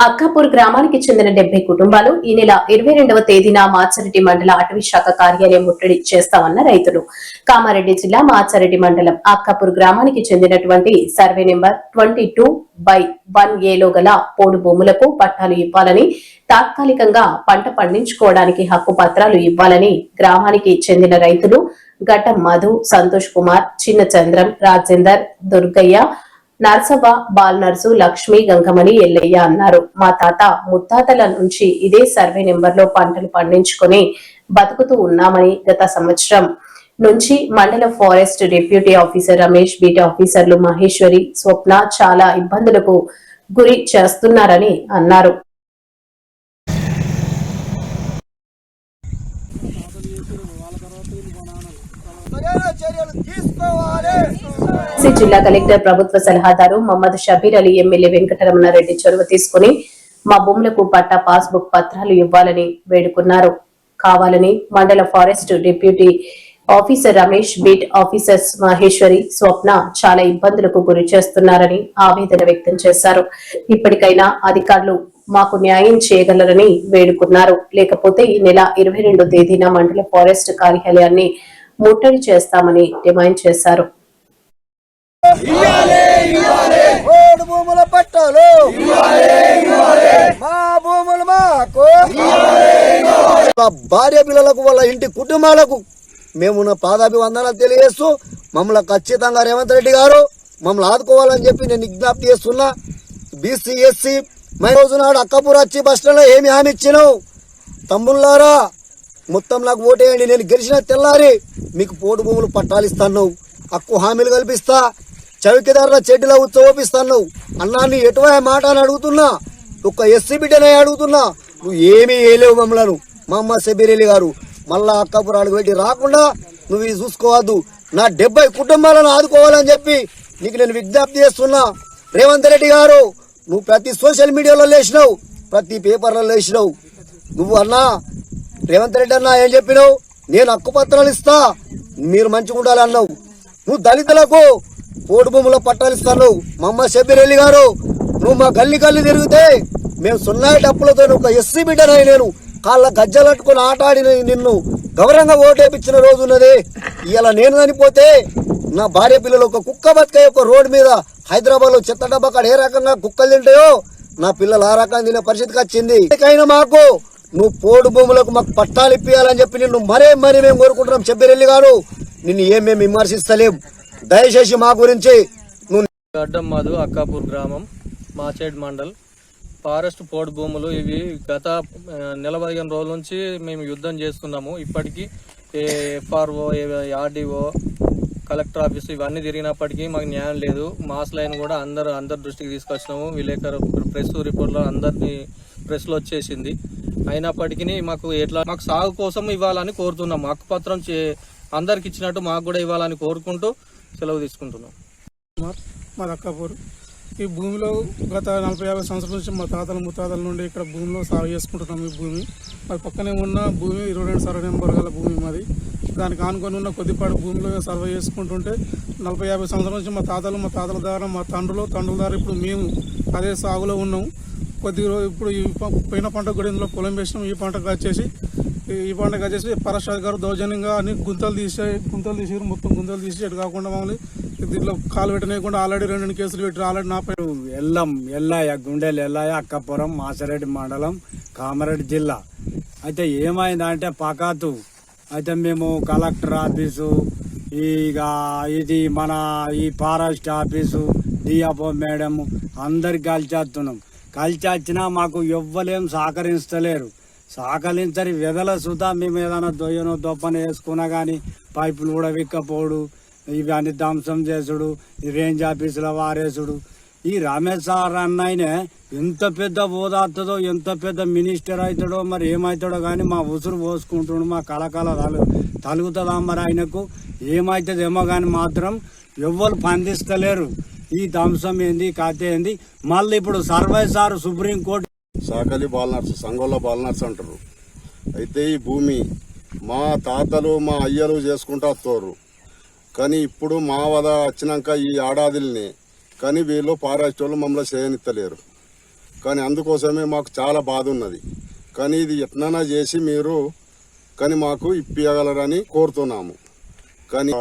అక్కాపూర్ గ్రామానికి చెందిన డెబ్బై కుటుంబాలు ఈ నెల ఇరవై రెండవ తేదీన మాచారెడ్డి మండల అటవీ శాఖ కార్యాలయం ముట్టడి చేస్తామన్న రైతులు. కామారెడ్డి జిల్లా మాచారెడ్డి మండలం అక్కాపూర్ గ్రామానికి చెందినటువంటి survey number twenty two by one ఏలో గల పోడు భూములకు పట్టాలు ఇవ్వాలని తాత్కాలికంగా పంట పండించుకోవడానికి హక్కు పత్రాలు ఇవ్వాలని గ్రామానికి చెందిన రైతులు ఘటం మధు సంతోష్ కుమార్ చిన్న చంద్రం రాజేందర్ దుర్గయ్య నర్సవ్వ బాల్నర్సు లక్ష్మి గంగమణి ఎల్లయ్య అన్నారు. మా తాత ముత్తాతల నుంచి ఇదే సర్వే నెంబర్లో పంటలు పండించుకొని బతుకుతూ ఉన్నామని గత సంవత్సరం నుంచి మండల forest deputy officer Ramesh beat ఆఫీసర్లు మహేశ్వరి స్వప్న చాలా ఇబ్బందులకు గురి చేస్తున్నారని అన్నారు. చర్యలు తీసుకోవాలి. ఎస్సీ జిల్లా కలెక్టర్ ప్రభుత్వ సలహాదారు మహమ్మద్ షబీర్ అలీ ఎమ్మెల్యే వెంకటరమణారెడ్డి చొరవ తీసుకుని మా భూములకు పట్టా పాస్బుక్ పత్రాలు ఇవ్వాలని వేడుకున్నారు. కావాలని మండల forest deputy officer Ramesh beat officers Maheshwari Swapna చాలా ఇబ్బందులకు గురి చేస్తున్నారని ఆవేదన వ్యక్తం చేశారు. ఇప్పటికైనా అధికారులు మాకు న్యాయం చేయగలరని వేడుకున్నారు. లేకపోతే ఈ నెల ఇరవై రెండు తేదీన మండల ఫారెస్ట్ కార్యాలయాన్ని ముట్టడి చేస్తామని డిమాండ్ చేశారు. ఓడు భూముల పట్టాలు. మా భూములు మాకు. భార్య పిల్లలకు వాళ్ళ ఇంటి కుటుంబాలకు మేము నా పాదాభివందనాలు తెలియజేస్తూ మమ్మల్ని ఖచ్చితంగా రేవంత్ రెడ్డి గారు మమ్మల్ని ఆదుకోవాలని చెప్పి నేను విజ్ఞప్తి చేస్తున్నా. బీసీ ఎస్సీ మై రోజు నాడు అక్కపూర్ వచ్చి బస్ స్టాండ్లో ఏమి హామీ ఇచ్చినావు? తమ్ముళ్ళారా మొత్తం నాకు ఓటేయండి. నేను గెలిచిన తెల్లారి మీకు పోటు భూములు పట్టాలిస్తాను హక్కు హామీలు కల్పిస్తా. చౌకీదారుల చెడ్డిలో ఉత్సవపిస్తాను. అన్నాన్ని ఎటువై మాట అని అడుగుతున్నా? ఒక్క ఎస్సీ బిడ్డనే అడుగుతున్నా? నువ్వు ఏమీ వేయలేవు మమ్మలను. మా అమ్మ సెబిరెల్లి గారు మళ్ళా అక్కపురాలకు పెట్టి రాకుండా నువ్వు ఇది చూసుకోవద్దు. నా డెబ్బై కుటుంబాలను ఆదుకోవాలని చెప్పి నీకు నేను విజ్ఞప్తి చేస్తున్నా. రేవంత్ రెడ్డి గారు నువ్వు ప్రతి సోషల్ మీడియాలో లేచినావు ప్రతి పేపర్లో లేచినావు. నువ్వు అన్నా రేవంత్ రెడ్డి అన్నా ఏం చెప్పినావు? నేను హక్కు పత్రాలు ఇస్తా. మీరు మంచిగా ఉండాలి అన్నావు నువ్వు దళితులకు పోటు భూములో పట్టాలు ఇస్తాను. మా అమ్మ గారు నువ్వు మా గల్లి గల్లి తిరిగితే మేము సున్నాయి డప్పులతో ఒక ఎస్సీ బిడ్డనై నేను కాళ్ళ గజ్జలట్టుకుని ఆటాడిన నిన్ను గౌరవంగా ఓటేపించిన రోజు ఉన్నది. ఇలా నేను చనిపోతే నా భార్య పిల్లలు ఒక కుక్క బతికే ఒక రోడ్డు మీద హైదరాబాద్లో చెత్త డబ్బా కాడ ఏ రకంగా కుక్కలు తింటాయో నా పిల్లలు ఆ రకంగా తినే పరిస్థితికి వచ్చింది. ఇకైనా మాకు నువ్వు పోడు భూములకు మాకు పట్టాలు ఇప్పియాలని చెప్పి నిన్ను మరే మరీ మేము కోరుకుంటున్నాం చెప్పిరెల్లి గారు. నిన్ను ఏం మేము విమర్శిస్తలేం. దయచేసి మా గురించి నువ్వు గడ్డం మాదు అక్కాపూర్ గ్రామం మాచేడ్ మండల్. ఫారెస్ట్ పోడు భూములు ఇవి గత నెల పదిహేను రోజుల నుంచి మేము యుద్ధం చేస్తున్నాము. ఇప్పటికీ ఎఫ్ఆర్ఓ ఆర్డీఓ కలెక్టర్ ఆఫీస్ ఇవన్నీ తిరిగినప్పటికీ మాకు న్యాయం లేదు. మాస్ లైన్ కూడా అందరు అందరి దృష్టికి తీసుకొచ్చినాము. విలేకరు ప్రెస్ రిపోర్ట్లో అందరినీ ప్రెస్లో వచ్చేసింది. అయినప్పటికీ మాకు ఎట్లా మాకు సాగు కోసం ఇవ్వాలని కోరుతున్నాం. హక్కుపత్రం చే అందరికి ఇచ్చినట్టు మాకు కూడా ఇవ్వాలని కోరుకుంటూ సెలవు తీసుకుంటున్నాం. కుమార్ మా అక్కపూరు ఈ భూమిలో గత నలభై యాభై సంవత్సరాల నుంచి మా తాతల ముత్తాతల నుండి ఇక్కడ భూమిలో సాగు చేసుకుంటున్నాం ఈ భూమి. మరి పక్కనే ఉన్న భూమి ఇరవై రెండు సర్వే నెంబర్ గల భూమి మాది. దానికి ఆనుకొని ఉన్న కొద్దిపాటి భూమిలో సర్వే చేసుకుంటుంటే నలభై యాభై సంవత్సరాల నుంచి మా తాతలు మా తాతల ద్వారా మా తండ్రులు తండ్రుల ద్వారా ఇప్పుడు మేము అదే సాగులో ఉన్నాం. కొద్ది రోజు ఇప్పుడు ఈ పోయిన పంట కూడా ఇందులో పొలం వేసినాం. ఈ పంటకు వచ్చేసి ఈ- పండుగ వచ్చేసి పరశాద్ గారు దౌర్జన్యంగా అన్ని గుంతలు తీసే గుంతలు తీసారు మొత్తం గుంతలు తీసి అటు కాకుండా మమ్మల్ని దీంట్లో కాలు పెట్టనేయకుండా ఆల్రెడీ రెండు రెండు కేసులు పెట్టి ఆల్రెడీ నాపై ఎల్లం ఎల్లాయ గుండెలు ఎల్లాయ అక్కపురం మాసరెడ్డి మండలం కామారెడ్డి జిల్లా. అయితే ఏమైందంటే పకాతు అయితే మేము కలెక్టర్ ఆఫీసు ఇక ఇది మన ఈ ఫారెస్ట్ ఆఫీసు డిఎఫ్ఓ మేడం అందరికి కలిచేస్తున్నాం వచ్చినా మాకు ఎవ్వలేం సహకరిస్తలేరు సహకరించని వెదల సుధా మేము ఏదైనా దొయ్యనో దొప్పన వేసుకున్నా కానీ పైపులు కూడా విక్కపోడు ఇవన్నీ ధ్వంసం చేసుడు ఈ రేంజ్ ఆఫీసులో వారేసుడు. ఈ రమేష్ సార్ అన్నయనే ఎంత పెద్ద ఓదార్తదో ఎంత పెద్ద మినిస్టర్ అవుతాడో మరి ఏమవుతాడో కానీ మా ఉసురు పోసుకుంటుండు మా కళకళ తలు తలుగుతుందా మరి ఆయనకు? ఏమవుతుందేమో కానీ మాత్రం ఎవ్వరు పందిస్తలేరు. ఈ ధ్వంసం ఏంది కథ ఏంది? మళ్ళీ ఇప్పుడు సర్వే సార్ సుప్రీంకోర్టు సాకలి బాలనర్స్ సంగోళ్ళ బాలనర్స్ అంటారు అయితే ఈ భూమి మా తాతలు మా అయ్యలు చేసుకుంటా వస్తారు కానీ ఇప్పుడు మా వద వచ్చినాక ఈ ఆడాదిల్ని కానీ వీళ్ళు ఫారెస్ట్ వాళ్ళు మమ్మల్ని చేయనిత్తలేరు. కానీ అందుకోసమే మాకు చాలా బాధ ఉన్నది కానీ ఇది ఎట్లనా చేసి మీరు కానీ మాకు ఇప్పియగలరని కోరుతున్నాము. కానీ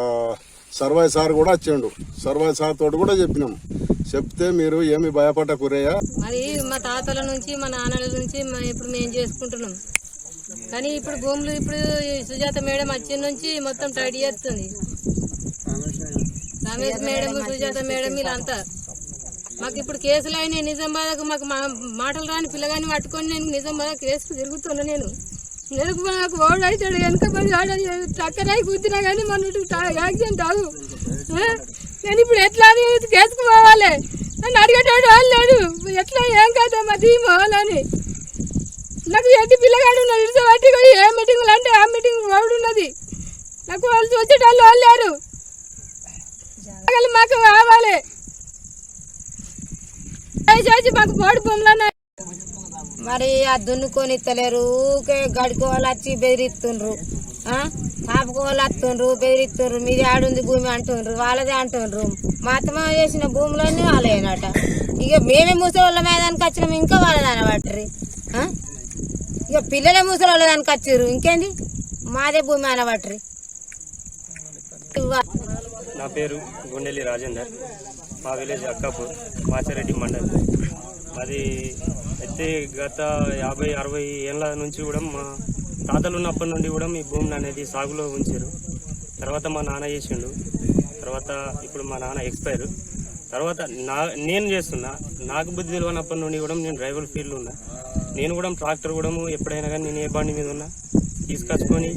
సర్వై సార్ కూడా వచ్చిండు. సర్వై సార్ తోటి కూడా చెప్పినాం. చెప్తే మీరు ఏమి భయపడకురేయా మరి మా తాతల నుంచి మా నాన్నల నుంచి ఇప్పుడు మేము చేసుకుంటున్నాం. కానీ ఇప్పుడు భూములు ఇప్పుడు సుజాత మేడం వచ్చిన నుంచి మొత్తం టైట్ చేస్తుంది. రమేష్ మేడం సుజాత మేడం వీళ్ళంతా. మాకు ఇప్పుడు కేసులు అయినాయి. నిజామాబాద్కు మాకు మా మాటలు రాని పిల్లగాని పట్టుకొని నేను నిజామాబాద్ కేసుకు తిరుగుతున్నా నేను. నెలకు నాకు ఓడు అవుతాడు వెనక పడి ఆడ చక్కరాయి కూర్చున్నా కానీ మన యాక్సిడెంట్ అవు నేను ఇప్పుడు ఎట్లా అని కేసుకు పోవాలి? నన్ను అడిగేటోడు వాళ్ళు లేడు. ఎట్లా ఏం కాదా మా పోవాలని నాకు ఎట్టి పిల్లగాడు ఉన్నాడు ఇడిసి ఏ మీటింగ్లు అంటే ఆ మీటింగ్ ఓడి ఉన్నది. నాకు వాళ్ళు చూసేటోళ్ళు వాళ్ళు లేరు. మాకు కావాలి. దయచేసి మాకు పోడు భూములు మరి ఆ దున్నుకొని ఇస్తలేరు ఊకే గడుకోవాలి వచ్చి బెదిరిస్తుండ్రు. ఆ? వస్తుండ్రు బెదిరిస్తుండ్రు మీది ఆడుంది భూమి అంటుండ్రు వాళ్ళదే అంటుండ్రు. మా అత్తమ్మ చేసిన భూములన్నీ వాళ్ళేనట ఇక మేమే ముసలి దానికి వచ్చినాం ఇంకా వాళ్ళదాని పట్టరు ఇక పిల్లలే ముసలి దానికి వచ్చారు ఇంకేంది? మాదే భూమి అనబట్టరు నా పేరు గుండెలి రాజేందర్. మా విలేజ్ అక్కాపూర్ మాచారెడ్డి మండల్. అది అయితే గత యాభై అరవై ఏళ్ళ నుంచి కూడా మా తాతలు ఉన్నప్పటి నుండి కూడా మీ భూమిని అనేది సాగులో ఉంచారు. తర్వాత మా నాన్న చేసిండు. తర్వాత ఇప్పుడు మా నాన్న ఎక్స్పైర్ తర్వాత నా నేను చేస్తున్నా నాకు బుద్ధి తెలియనప్పటి నుండి కూడా నేను డ్రైవర్ ఫీల్డ్ ఉన్నా. నేను కూడా ట్రాక్టర్ కూడా ఎప్పుడైనా కానీ నేను ఏ బండి మీద ఉన్నా తీసుకొచ్చుకొని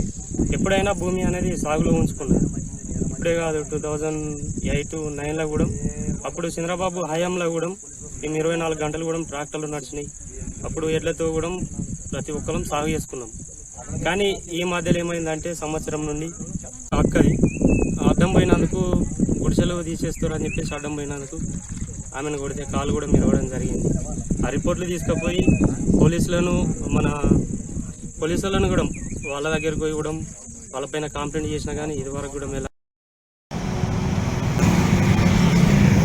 ఎప్పుడైనా భూమి అనేది సాగులో ఉంచుకున్నా. ఇప్పుడే కాదు టూ థౌజండ్ ఎయిట్ నైన్లో కూడా అప్పుడు చంద్రబాబు హయాంలో కూడా మేము ఇరవై నాలుగు గంటలు కూడా ట్రాక్టర్లు నడిచినాయి. అప్పుడు ఎడ్లతో కూడా ప్రతి ఒక్కరం సాగు చేసుకున్నాం. కానీ ఈ మధ్యలో ఏమైందంటే సంవత్సరం నుండి అక్కది అడ్డం పోయినందుకు గుడిసెలు తీసేస్తారు అని చెప్పేసి అడ్డం పోయినందుకు ఆమెను కొడితే కాలు కూడా మిరవడం జరిగింది. ఆ రిపోర్ట్లు తీసుకుపోయి పోలీసులను మన పోలీసులను కూడా వాళ్ళ దగ్గరికి పోయి కూడా వాళ్ళపైన కంప్లైంట్ చేసినా కానీ ఇది వరకు కూడా ఎలా